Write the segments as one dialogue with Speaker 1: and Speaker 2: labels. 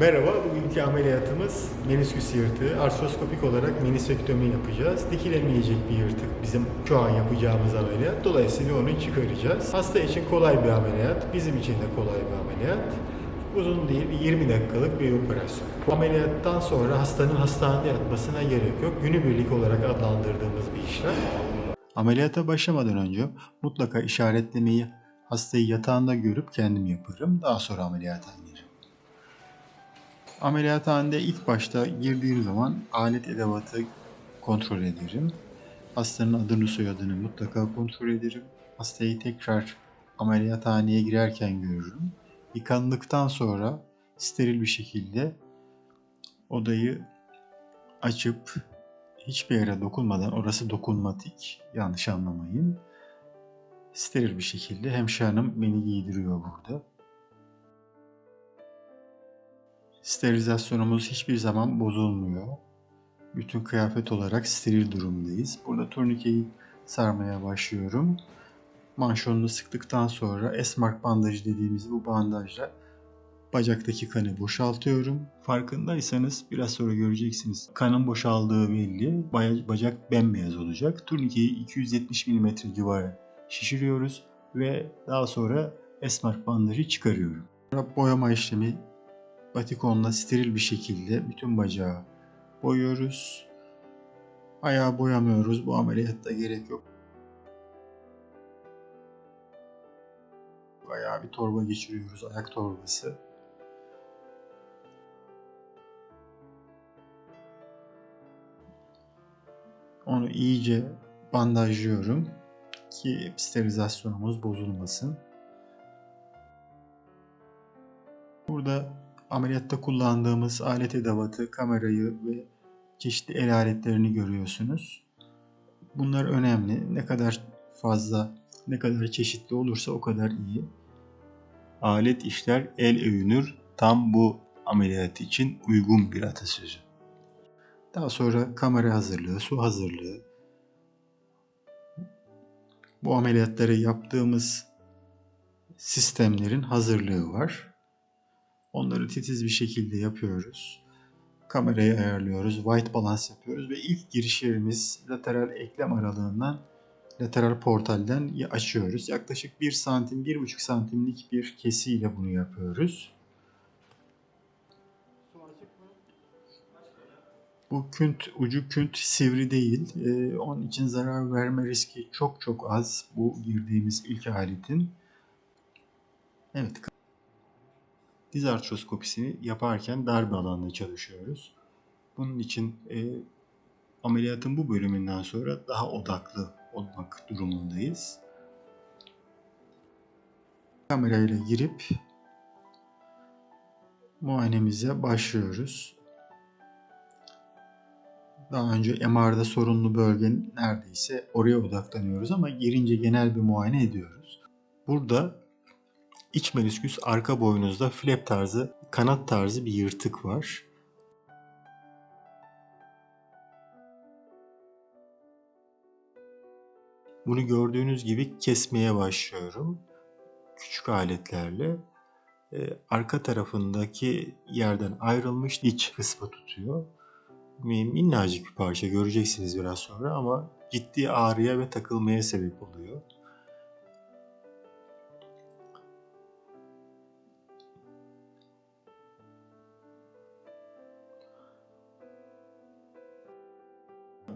Speaker 1: Merhaba, bugünkü ameliyatımız menisküs yırtığı. Artroskopik olarak menisektomi yapacağız. Dikilemeyecek bir yırtık bizim şu an yapacağımız ameliyat. Dolayısıyla onu çıkaracağız. Hasta için kolay bir ameliyat, bizim için de kolay bir ameliyat. Uzun değil, bir 20 dakikalık bir operasyon. Ameliyattan sonra hastanın hastanede yatmasına gerek yok. Günübirlik olarak adlandırdığımız bir işlem. Ameliyata başlamadan önce mutlaka işaretlemeyi hastayı yatağında görüp kendim yaparım. Daha sonra ameliyata girerim. Ameliyathanede ilk başta girdiğim zaman alet edevatı kontrol ederim. Hastanın adını soyadını mutlaka kontrol ederim. Hastayı tekrar ameliyathaneye girerken görürüm. Yıkandıktan sonra steril bir şekilde odayı açıp hiçbir yere dokunmadan orası dokunmatik yanlış anlamayın. Steril bir şekilde hemşire beni giydiriyor burada. Sterilizasyonumuz hiçbir zaman bozulmuyor. Bütün kıyafet olarak steril durumdayız. Burada turnikeyi sarmaya başlıyorum. Manşonunu sıktıktan sonra esmark bandajı dediğimiz bu bandajla bacaktaki kanı boşaltıyorum. Farkındaysanız biraz sonra göreceksiniz. Kanın boşaldığı belli. Bacak bembeyaz olacak. Turnikeyi 270 mm civarı şişiriyoruz ve daha sonra esmark bandajı çıkarıyorum. Boyama işlemi batikonla steril bir şekilde bütün bacağı boyuyoruz. Ayağı boyamıyoruz. Bu ameliyatta gerek yok. Ayağa bir torba geçiriyoruz. Ayak torbası. Onu iyice bandajlıyorum ki sterilizasyonumuz bozulmasın. Burada ameliyatta kullandığımız alet edevatı, kamerayı ve çeşitli el aletlerini görüyorsunuz. Bunlar önemli. Ne kadar fazla, ne kadar çeşitli olursa o kadar iyi. Alet işler el övünür. Tam bu ameliyat için uygun bir atasözü. Daha sonra kamera hazırlığı, su hazırlığı. Bu ameliyatları yaptığımız sistemlerin hazırlığı var. Onları titiz bir şekilde yapıyoruz. Kamerayı ayarlıyoruz, white balance yapıyoruz ve ilk girişlerimiz lateral eklem aralığından lateral portalden açıyoruz. Yaklaşık 1 santim, 1,5 santimlik bir kesiyle bunu yapıyoruz. Bu künt ucu künt sivri değil. Ee, onun için zarar verme riski çok çok az bu girdiğimiz ilk aletin. Evet diz artroskopisini yaparken dar bir alanda çalışıyoruz. Bunun için e, ameliyatın bu bölümünden sonra daha odaklı olmak durumundayız. Kamerayla girip muayenemize başlıyoruz. Daha önce MR'da sorunlu bölge neredeyse oraya odaklanıyoruz ama girince genel bir muayene ediyoruz. Burada İç menisküs arka boynuzda flap tarzı, kanat tarzı bir yırtık var. Bunu gördüğünüz gibi kesmeye başlıyorum. Küçük aletlerle. Ee, arka tarafındaki yerden ayrılmış iç kısmı tutuyor. Minnacık bir parça göreceksiniz biraz sonra ama ciddi ağrıya ve takılmaya sebep oluyor.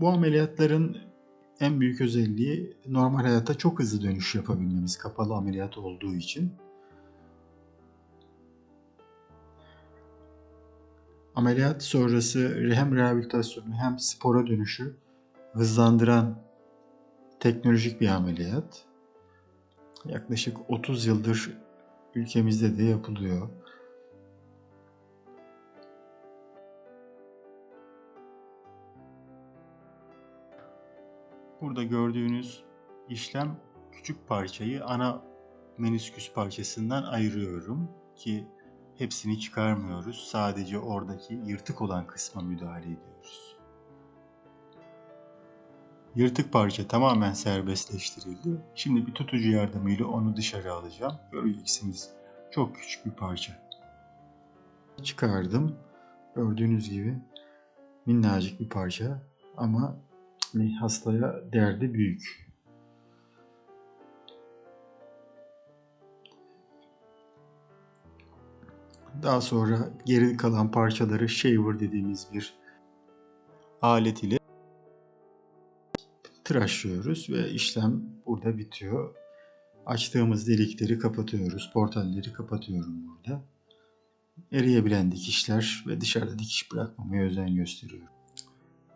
Speaker 1: Bu ameliyatların en büyük özelliği normal hayata çok hızlı dönüş yapabilmemiz kapalı ameliyat olduğu için. Ameliyat sonrası hem rehabilitasyonu hem spora dönüşü hızlandıran teknolojik bir ameliyat. Yaklaşık 30 yıldır ülkemizde de yapılıyor. Burada gördüğünüz işlem küçük parçayı ana menisküs parçasından ayırıyorum ki hepsini çıkarmıyoruz. Sadece oradaki yırtık olan kısma müdahale ediyoruz. Yırtık parça tamamen serbestleştirildi. Şimdi bir tutucu yardımıyla onu dışarı alacağım. Göreceksiniz çok küçük bir parça. Çıkardım. Gördüğünüz gibi minnacık bir parça ama hani hastaya derdi büyük. Daha sonra geri kalan parçaları shaver dediğimiz bir alet ile tıraşlıyoruz ve işlem burada bitiyor. Açtığımız delikleri kapatıyoruz. Portalleri kapatıyorum burada. Eriyebilen dikişler ve dışarıda dikiş bırakmamaya özen gösteriyorum.